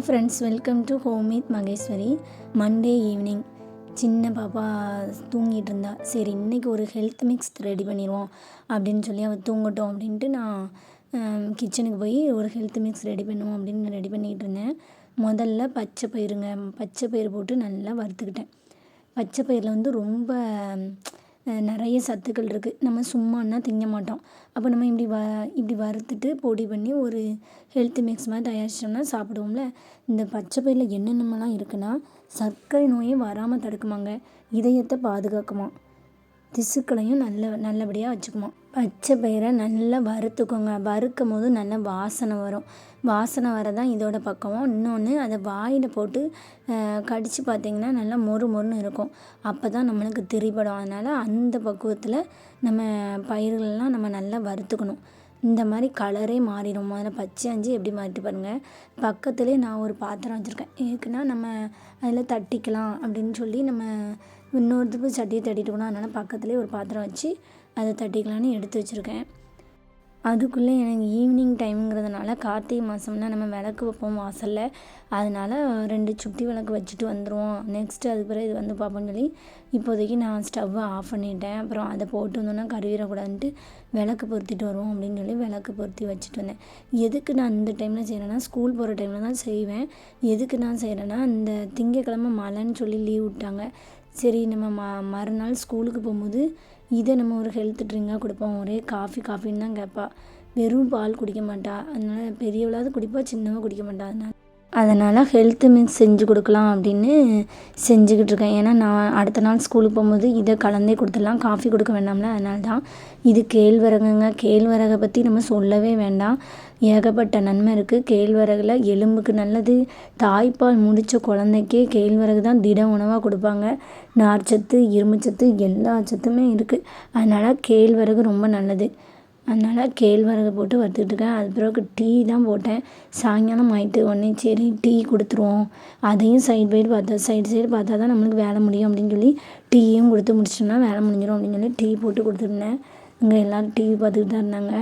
Hi friends welcome to home with Maheswari Monday evening சின்ன பாப்பா தூங்கிட்டு இருந்தா சரி இன்றைக்கி ஒரு ஹெல்த் மிக்ஸ் ரெடி பண்ணிடுவோம் அப்படின்னு சொல்லி அவள் தூங்கட்டும் அப்படின்ட்டு நான் கிச்சனுக்கு போய் ஒரு ஹெல்த் மிக்ஸ் ரெடி பண்ணுவோம் அப்படின்னு ரெடி பண்ணிகிட்டு இருந்தேன் முதல்ல பச்சை பயிருங்க பச்சை பயிறு போட்டு நல்லா வறுத்துக்கிட்டேன். பச்சை பயிரில் வந்து ரொம்ப நிறைய சத்துக்கள் இருக்குது நம்ம சும்மானா திங்க மாட்டோம். அப்போ நம்ம இப்படி வ இப்படி வறுத்துட்டு பொடி பண்ணி ஒரு ஹெல்த் மிக்ஸ் மாதிரி தயாரிச்சிட்டோம்னா சாப்பிடுவோம்ல. இந்த பச்சை பயிரில் என்னென்னலாம் இருக்குன்னா சர்க்கரை நோயே வராமல் தடுக்குமாங்க. இதயத்தை பாதுகாக்குமா திசுக்களையும் நல்ல நல்லபடியாக வச்சுக்குமா பச்சை பயிரை நல்லா வறுத்துக்கோங்க. வறுக்கும் போது நல்ல வாசனை வரும். வாசனை வரதான் இதோட பக்குவம் இன்னொன்று அதை வாயில் போட்டு கடித்து பார்த்தீங்கன்னா நல்லா மொறு மொறுன்னு இருக்கும். அப்போ தான் நம்மளுக்கு திரிபடும். அதனால் அந்த பக்குவத்தில் நம்ம பயிர்கள்லாம் நம்ம நல்லா வறுத்துக்கணும். இந்த மாதிரி கலரே மாறிடும். முதல்ல பச்சை அஞ்சு எப்படி மாறிட்டு பாருங்கள் பக்கத்துலேயே நான் ஒரு பாத்திரம் வச்சுருக்கேன். ஏற்கனா நம்ம அதில் தட்டிக்கலாம் அப்படின்னு சொல்லி நம்ம இன்னொருத்துக்கு சட்டியை தட்டிட்டுக்கணும் அதனால் பக்கத்துலேயே ஒரு பாத்திரம் வச்சு அதை தட்டிக்கலான்னு எடுத்து வச்சுருக்கேன். அதுக்குள்ளே எனக்கு ஈவினிங் டைம்ங்கிறதுனால கார்த்திகை மாதம்னா நம்ம விளக்கு வைப்போம் வாசலில். அதனால் ரெண்டு சுட்டி விளக்கு வச்சுட்டு வந்துடுவோம் நெக்ஸ்ட்டு அதுக்கு பிறகு இது வந்து பார்ப்போம்னு சொல்லி இப்போதைக்கு நான் ஸ்டவ்வை ஆஃப் பண்ணிட்டேன். அப்புறம் அதை போட்டு வந்தோன்னா கருவிடக்கூடாதுன்ட்டு விளக்கு பொருத்திட்டு வருவோம் அப்படின்னு சொல்லி விளக்கு பொருத்தி வச்சுட்டு வந்தேன். எதுக்கு நான் இந்த டைமில் செய்கிறேன்னா ஸ்கூல் போகிற டைமில் தான் செய்வேன். எதுக்கு நான் செய்கிறேன்னா இந்த திங்கக்கிழமை மழைன்னு சொல்லி லீவ் விட்டாங்க. சரி நம்ம ம மறுநாள் ஸ்கூலுக்கு போகும்போது இதை நம்ம ஒரு ஹெல்த் ட்ரிங்காக கொடுப்போம். ஒரே காஃபி காஃபின்னு தான் கேட்பா. வெறும் பால் குடிக்க மாட்டா. அதனால் பெரியவளாவது குடிப்பா சின்னவ குடிக்க மாட்டா. அதனால் அதனால் ஹெல்த்து மீன்ஸ் செஞ்சு கொடுக்கலாம் அப்படின்னு செஞ்சுக்கிட்டு இருக்கேன். ஏன்னா நான் அடுத்த நாள் ஸ்கூலுக்கு போகும்போது இதை கலந்தே கொடுத்துடலாம். காஃபி கொடுக்க வேண்டாம்ல. அதனால தான் இது கேழ்வரகுங்க. கேழ்வரகை பற்றி நம்ம சொல்லவே வேண்டாம். ஏகப்பட்ட நன்மை இருக்குது கேழ்வரகில் எலும்புக்கு நல்லது. தாய்ப்பால் முடித்த குழந்தைக்கே கேழ்வரகு தான் திட உணவாக கொடுப்பாங்க. நார்ச்சத்து இரும்புச்சத்து எல்லா சத்துமே இருக்குது அதனால் கேழ்வரகு ரொம்ப நல்லது. அதனால் கேழ்வரகு போட்டு வறுத்துக்கிட்டு இருக்கேன். அது பிறகு டீ தான் போட்டேன். சாயங்காலம் ஆயிட்டு உடனே சரி டீ கொடுத்துருவோம். அதையும் சைடு பைடு பார்த்தா சைடு சைடு பார்த்தா தான் நம்மளுக்கு வேலை முடியும் அப்படின்னு சொல்லி டீயும் கொடுத்து முடிச்சிட்டோம்னா வேலை முடிஞ்சிடும் அப்படின்னு சொல்லி டீ போட்டு கொடுத்துருந்தேன். இங்கே எல்லோரும் டிவி பார்த்துக்கிட்டு தான் இருந்தாங்க.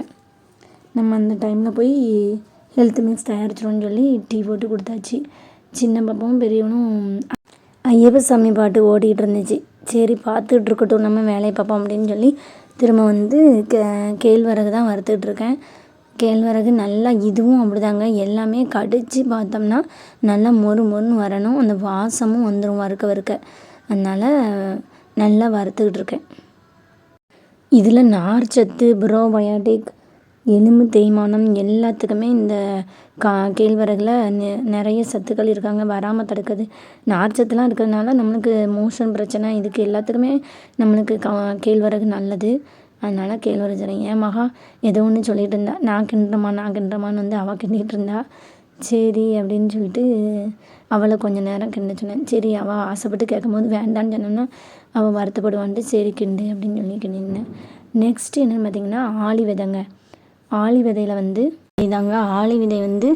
நம்ம அந்த டைமில் போய் ஹெல்த் மிக்ஸ் தயாரிச்சிடும்னு சொல்லி டீ போட்டு கொடுத்தாச்சு. சின்ன பாப்பாவும் பெரியவனும் ஐயப்ப சாமி பாட்டு ஓடிக்கிட்டு இருந்துச்சு. சரி பார்த்துக்கிட்டு இருக்கட்டும் நம்ம வேலையை பார்ப்போம் அப்படின்னு சொல்லி திரும்ப வந்து கே கேழ்வரகு தான் வறுத்துக்கிட்டு இருக்கேன். கேழ்வரகு நல்லா இதுவும் அப்படிதாங்க. எல்லாமே கடித்து பார்த்தோம்னா நல்லா மொறு மொறுன்னு வரணும். அந்த வாசமும் வந்துடும் வறுக்க வறுக்க. அதனால் நல்லா வறுத்துக்கிட்டு இருக்கேன். இதில் நார்ச்சத்து ப்ரோபயோட்டிக் எலும்பு தேய்மானம் எல்லாத்துக்குமே இந்த கா கேழ்வரகில் நெ நிறைய சத்துக்கள் இருக்காங்க வராமல் தடுக்குது. நார்ச்சத்துலாம் இருக்கிறதுனால நம்மளுக்கு மோஷன் பிரச்சனை இதுக்கு எல்லாத்துக்குமே நம்மளுக்கு கா கேழ்வரகு நல்லது. அதனால் கேழ்வரகு தரேன் என் மகா ஏதோ ஒன்று சொல்லிகிட்டு இருந்தா நான் கிண்டுறமா நான் கிண்டுறமான்னு வந்து அவள் கிண்டிகிட்டு இருந்தா சரி அப்படின்னு சொல்லிட்டு அவளை கொஞ்சம் நேரம் கிண்ட சொன்னேன். சரி அவள் ஆசைப்பட்டு கேட்கும்போது வேண்டான்னு சொன்னோன்னா அவள் வருத்தப்படுவான்ட்டு சரி கிண்டு அப்படின்னு சொல்லி கிண்டிருந்தேன் நெக்ஸ்ட்டு என்னென்னு பார்த்தீங்கன்னா ஆளி விதைங்க ஆளி விதையில் வந்து இதாங்க. ஆளி விதை வந்து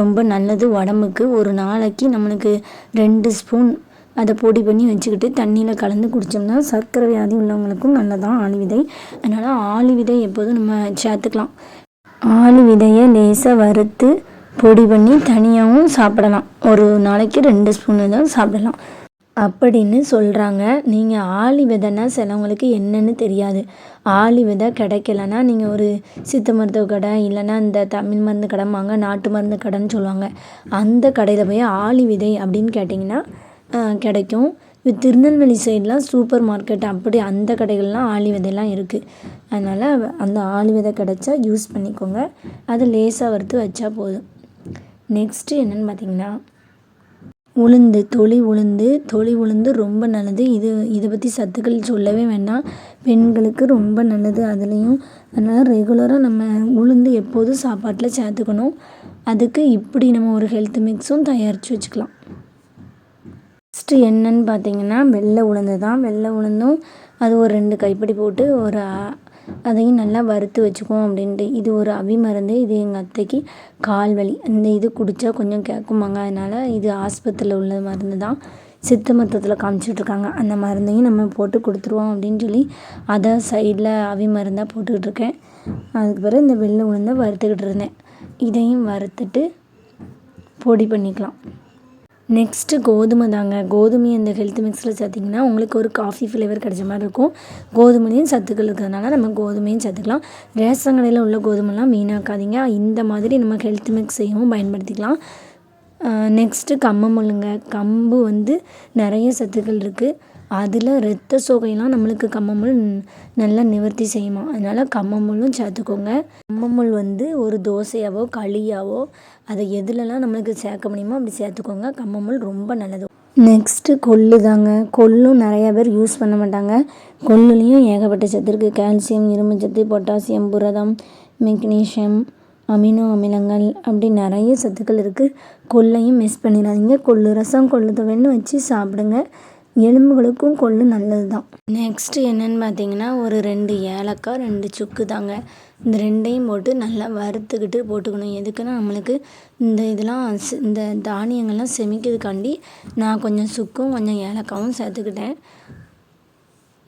ரொம்ப நல்லது உடம்புக்கு. ஒரு நாளைக்கு நம்மளுக்கு ரெண்டு ஸ்பூன் அதை பொடி பண்ணி வச்சுக்கிட்டு தண்ணியில் கலந்து குடித்தோம்னா சர்க்கரை வியாதி உள்ளவங்களுக்கும் நல்லதான் ஆளி விதை. அதனால் ஆளி விதை எப்போதும் நம்ம சேர்த்துக்கலாம். ஆளி விதையை லேசாக வறுத்து பொடி பண்ணி தனியாகவும் சாப்பிடலாம். ஒரு நாளைக்கு ரெண்டு ஸ்பூன் தான் சாப்பிடலாம். அப்படின்னு சொல்கிறாங்க நீங்கள் ஆளி விதைன்னா சிலவங்களுக்கு என்னன்னு தெரியாது. ஆளி விதை கிடைக்கலன்னா நீங்கள் ஒரு சித்த மருத்துவ கடை இல்லைன்னா இந்த தமிழ் மருந்து கடை வாங்க நாட்டு மருந்து கடைன்னு சொல்லுவாங்க. அந்த கடையில் போய் ஆளி விதை அப்படின்னு கேட்டிங்கன்னா கிடைக்கும். திருநெல்வேலி சைட்லாம் சூப்பர் மார்க்கெட் அப்படி அந்த கடைகள்லாம் ஆளி விதைலாம் இருக்குது அதனால் அந்த ஆளி விதை கிடச்சா யூஸ் பண்ணிக்கோங்க. அதை லேசாக வறுத்து வச்சா போதும். நெக்ஸ்ட்டு என்னென்னு பார்த்தீங்கன்னா உளுந்து தொளி உளுந்து தொளி உளுந்து ரொம்ப நல்லது. இது இதை பற்றி சத்துக்கள் சொல்லவே வேண்டாம். பெண்களுக்கு ரொம்ப நல்லது அதுலேயும். அதனால் ரெகுலராக நம்ம உளுந்து எப்போதும் சாப்பாட்டில் சேர்த்துக்கணும். அதுக்கு இப்படி நம்ம ஒரு ஹெல்த் மிக்ஸும் தயாரித்து வச்சுக்கலாம். ஃபஸ்ட்டு என்னன்னு பார்த்தீங்கன்னா வெள்ளை உளுந்து தான். வெள்ளை உளுந்தும் அது ஒரு ரெண்டு கைப்பிடி போட்டு ஒரு அதையும் நல்லா வறுத்து வச்சுக்குவோம் அப்படின்ட்டு. இது ஒரு அவி மருந்து இது எங்கள் அத்தைக்கு கால் வலி இந்த இது குடித்தா கொஞ்சம் கேட்குமாங்க அதனால் இது ஆஸ்பத்திரியில் உள்ள மருந்து தான். சித்த மருத்துவத்தில் காமிச்சிட்ருக்காங்க. அந்த மருந்தையும் நம்ம போட்டு கொடுத்துருவோம் அப்படின்னு சொல்லி அதை சைடில் அவி மருந்தாக போட்டுக்கிட்டு இருக்கேன் அதுக்கு பிறகு இந்த வெள்ளை உளுந்தை வறுத்துக்கிட்டு இருந்தேன். இதையும் வறுத்துட்டு பொடி பண்ணிக்கலாம். நெக்ஸ்ட்டு கோதுமை தாங்க. கோதுமையை அந்த ஹெல்த் மிக்ஸில் சேர்த்திங்கன்னா உங்களுக்கு ஒரு காஃபி ஃப்ளேவர் கிடைச்ச மாதிரி இருக்கும். கோதுமையும் சத்துக்கள் இருக்கிறதுனால நம்ம கோதுமையும் சேர்த்துக்கலாம். ரேஷன் கடையில் உள்ள கோதுமைலாம் வீணாக்காதீங்க. இந்த மாதிரி நம்ம ஹெல்த் மிக்ஸையும் பயன்படுத்திக்கலாம். நெக்ஸ்ட்டு கம்மமுள்ளுங்க கம்பு வந்து நிறைய சத்துக்கள் இருக்குது அதில் ரத்த சோகையெல்லாம் நம்மளுக்கு கம்மமுள் நல்லா நிவர்த்தி செய்யுமா. அதனால் கம்மமுள்ளும் சேர்த்துக்கோங்க கம்மமுள் வந்து ஒரு தோசையாவோ களியாவோ அதை எதுலலாம் நம்மளுக்கு சேர்க்க முடியுமோ அப்படி சேர்த்துக்கோங்க. கம்மமுள் ரொம்ப நல்லது. நெக்ஸ்ட்டு கொள்ளு தாங்க. கொள்ளும் நிறையா பேர் யூஸ் பண்ண மாட்டாங்க. கொள்ளுலேயும் ஏகப்பட்ட சத்து இருக்குது கால்சியம் இரும்பு சத்து பொட்டாசியம் புரதம் மெக்னீஷியம் அமினோ அமிலங்கள் அப்படி நிறைய சத்துக்கள் இருக்குது கொள்ளையும் மிஸ் பண்ணிடாதீங்க. கொள்ளு ரசம் கொள்ளு துவைன்னு வச்சு சாப்பிடுங்க. எலும்புகளுக்கும் கொள்ளு நல்லது தான் நெக்ஸ்ட்டு என்னென்னு பார்த்தீங்கன்னா ஒரு ரெண்டு ஏலக்காய் ரெண்டு சுக்கு தாங்க இந்த ரெண்டையும் போட்டு நல்லா வறுத்துக்கிட்டு போட்டுக்கணும். எதுக்குன்னா நம்மளுக்கு இந்த இதெல்லாம் இந்த தானியங்கள்லாம் செமிக்கிறதுக்காண்டி நான் கொஞ்சம் சுக்கும் கொஞ்சம் ஏலக்காவும் சேர்த்துக்கிட்டேன்.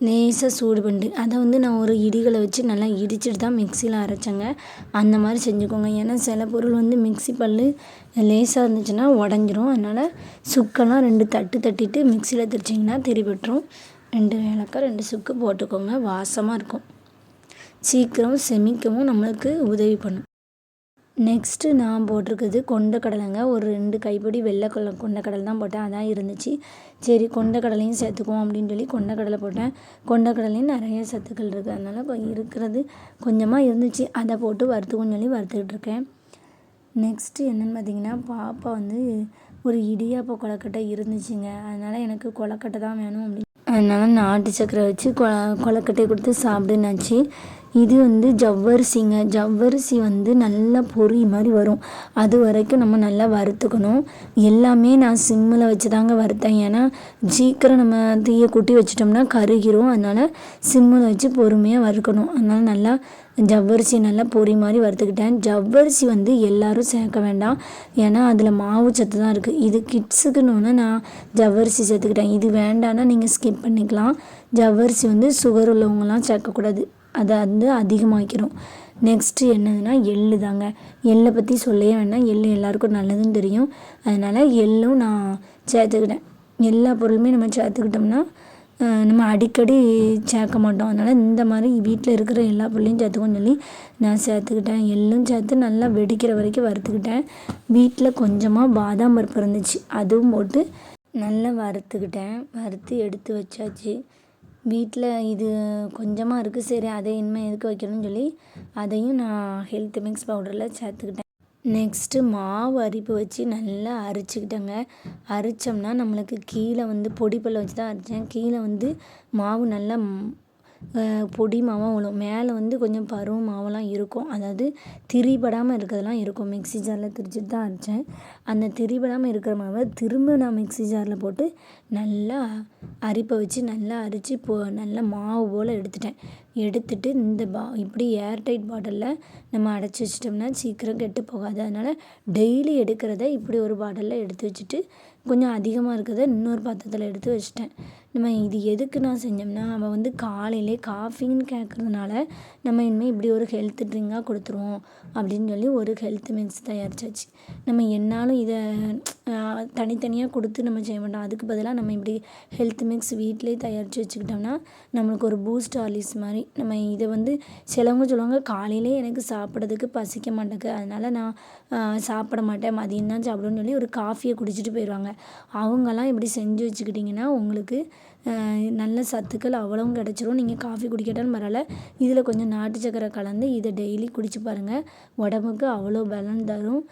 லேசாக சூடு பண்ணிட்டு அதை வந்து நான் ஒரு இடிகளை வச்சு நல்லா இடிச்சிட்டு தான் மிக்சியில் அரைச்சேங்க. அந்த மாதிரி செஞ்சுக்கோங்க. ஏன்னா சில பொருள் வந்து மிக்சி பல் லேசாக இருந்துச்சுன்னா உடஞ்சிரும். அதனால் சுக்கெல்லாம் ரெண்டு தட்டு தட்டிட்டு மிக்சியில் திரிச்சிங்கன்னா திரிபட்டுரும் ரெண்டு ஏலக்காய் ரெண்டு சுக்கு போட்டுக்கோங்க. வாசமாக இருக்கும். சீக்கிரம் செமிக்கவும் நம்மளுக்கு உதவி பண்ணும். நெக்ஸ்ட்டு நான் போட்டிருக்குறது கொண்டக்கடலைங்க ஒரு ரெண்டு கைப்பிடி வெள்ளை கொள்ள கொண்டக்கடலை தான் போட்டேன். அதான் இருந்துச்சு. சரி கொண்டக்கடலையும் சேர்த்துக்குவோம் அப்படின்னு சொல்லி கொண்டக்கடலை போட்டேன். கொண்டக்கடலையும் நிறைய சத்துக்கள் இருக்குது அதனால் இருக்கிறது கொஞ்சமாக இருந்துச்சு. அதை போட்டு வறுத்துக்கணும்னு சொல்லி வறுத்துக்கிட்டு இருக்கேன். நெக்ஸ்ட்டு என்னென்னு பார்த்தீங்கன்னா பாப்பா வந்து ஒரு இடியாப்ப கொலக்கட்டை இருந்துச்சுங்க. அதனால் எனக்கு கொலக்கட்டை தான் வேணும் அப்படின்னு. அதனால் நாட்டு சக்கரை வச்சு கொ கொலக்கட்டையை கொடுத்து சாப்பிடுனாச்சு. இது வந்து ஜவ்வரிசிங்க. ஜவ்வரிசி வந்து நல்லா பொரி மாதிரி வரும். அது வரைக்கும் நம்ம நல்லா வறுத்துக்கணும். எல்லாமே நான் சிம்மில் வச்சு தாங்க வறுத்தேன். ஏன்னா சீக்கிரம் நம்ம தீயை குட்டி வச்சிட்டோம்னா கருகிரும். அதனால் சிம்மில் வச்சு பொறுமையாக வறுக்கணும். அதனால் நல்லா ஜவ்வரிசி நல்லா பொரி மாதிரி வறுத்துக்கிட்டேன். ஜவ்வரிசி வந்து எல்லோரும் சேர்க்க வேண்டாம். ஏன்னா அதில் மாவு சத்து தான் இருக்குது இது கிட்ஸுக்குன்னு நான் ஜவ்வரிசி சேர்த்துக்கிட்டேன். இது வேண்டான்னா நீங்கள் ஸ்கிப் பண்ணிக்கலாம். ஜவ்வரிசி வந்து சுகர் உள்ளவங்கலாம் சேர்க்கக்கூடாது. அதை வந்து அதிகமாக்கிடும் நெக்ஸ்ட்டு என்னதுன்னா எள்ளு தாங்க. எள்ளை பற்றி சொல்லவே வேண்டாம். எள் எல்லாருக்கும் நல்லதுன்னு தெரியும். அதனால் எள்ளும் நான் சேர்த்துக்கிட்டேன். எல்லா பொருளுமே நம்ம சேர்த்துக்கிட்டோம்னா நம்ம அடிக்கடி சேர்க்க மாட்டோம். அதனால் இந்த மாதிரி வீட்டில் இருக்கிற எல்லா பொருளையும் சேர்த்துக்கோன்னு சொல்லி நான் சேர்த்துக்கிட்டேன். எள்ளும் சேர்த்து நல்லா வெடிக்கிற வரைக்கும் வறுத்துக்கிட்டேன். வீட்டில் கொஞ்சமாக பாதாம் பருப்பு இருந்துச்சு. அதுவும் போட்டு நல்லா வறுத்துக்கிட்டேன். வறுத்து எடுத்து வச்சாச்சு. வீட்டில் இது கொஞ்சமாக இருக்குது சரி அதை இனிமேல் எதுக்கு வைக்கணும்னு சொல்லி அதையும் நான் ஹெல்த் மிக்ஸ் பவுடரில் சேர்த்துக்கிட்டேன். நெக்ஸ்ட்டு மாவு அரிப்பு வச்சு நல்லா அரைச்சிக்கிட்டேங்க. அரைச்சோம்னா நம்மளுக்கு கீழே வந்து பொடிப்பல்ல வச்சு தான் அரைச்சேன். கீழே வந்து மாவு நல்லா பொடி மாவாக விழும் மேலே வந்து கொஞ்சம் பருவ மாவெல்லாம் இருக்கும். அதாவது திரிபடாமல் இருக்கிறதெல்லாம் இருக்கும். மிக்ஸி ஜாரில் திரிச்சிட்டு தான் அரைச்சேன். அந்த திரிபடாமல் இருக்கிற மாவை திரும்ப நான் மிக்ஸி ஜாரில் போட்டு நல்லா அரிப்பை வச்சு நல்லா அரித்து போ நல்லா மாவு போல் எடுத்துட்டேன். எடுத்துட்டு இந்த பா இப்படி ஏர்டைட் பாட்டிலில் நம்ம அடைச்சி வச்சிட்டோம்னா சீக்கிரம் கெட்டு போகாது. அதனால் டெய்லி எடுக்கிறத இப்படி ஒரு பாட்டிலில் எடுத்து வச்சுட்டு கொஞ்சம் அதிகமாக இருக்கிறத இன்னொரு பாத்திரத்தில் எடுத்து வச்சிட்டேன். நம்ம இது எதுக்கு நான் செஞ்சோம்னா அவள் வந்து காலையிலே காஃபின்னு கேட்குறதுனால நம்ம இனிமேல் இப்படி ஒரு ஹெல்த் ட்ரிங்காக கொடுத்துருவோம் அப்படின்னு சொல்லி ஒரு ஹெல்த் மிக்ஸ் தயாரிச்சாச்சு. நம்ம என்னாலும் இதை தனித்தனியாக கொடுத்து நம்ம செய்ய மாட்டோம் அதுக்கு பதிலாக நம்ம இப்படி ஹெல்த் மிக்ஸ் வீட்டிலேயே தயாரித்து வச்சுக்கிட்டோம்னா நம்மளுக்கு ஒரு பூஸ்ட் ஆலிஸ் மாதிரி நம்ம இதை வந்து சிலவங்க சொல்லுவாங்க காலையிலே எனக்கு சாப்பிட்றதுக்கு பசிக்க மாட்டேங்குது. அதனால் நான் சாப்பிட மாட்டேன். மதியம் தான் சாப்பிடுவேன்னு சொல்லி ஒரு காஃபியை குடிச்சிட்டு போயிடுவாங்க அவங்கெல்லாம் இப்படி செஞ்சு வச்சுக்கிட்டிங்கன்னா உங்களுக்கு நல்ல சத்துக்கள் அவ்வளவும் கிடச்சிரும். நீங்கள் காஃபி குடிக்கட்டாலும் பரவாயில்ல. இதில் கொஞ்சம் நாட்டு சக்கரை கலந்து இதை டெய்லி குடிச்சு பாருங்கள் உடம்புக்கு அவ்வளோ பலன் தரும்.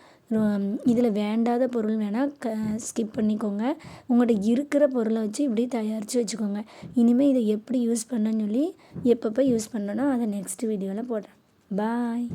இதில் வேண்டாத பொருள் வேணால் க ஸ்கிப் பண்ணிக்கோங்க. உங்கள்கிட்ட இருக்கிற பொருளை வச்சு இப்படி தயாரித்து வச்சுக்கோங்க. இனிமேல் இதை எப்படி யூஸ் பண்ணணும்னு சொல்லி எப்பப்போ யூஸ் பண்ணணும் அதை நெக்ஸ்ட் வீடியோவில் போடுறேன். பாய்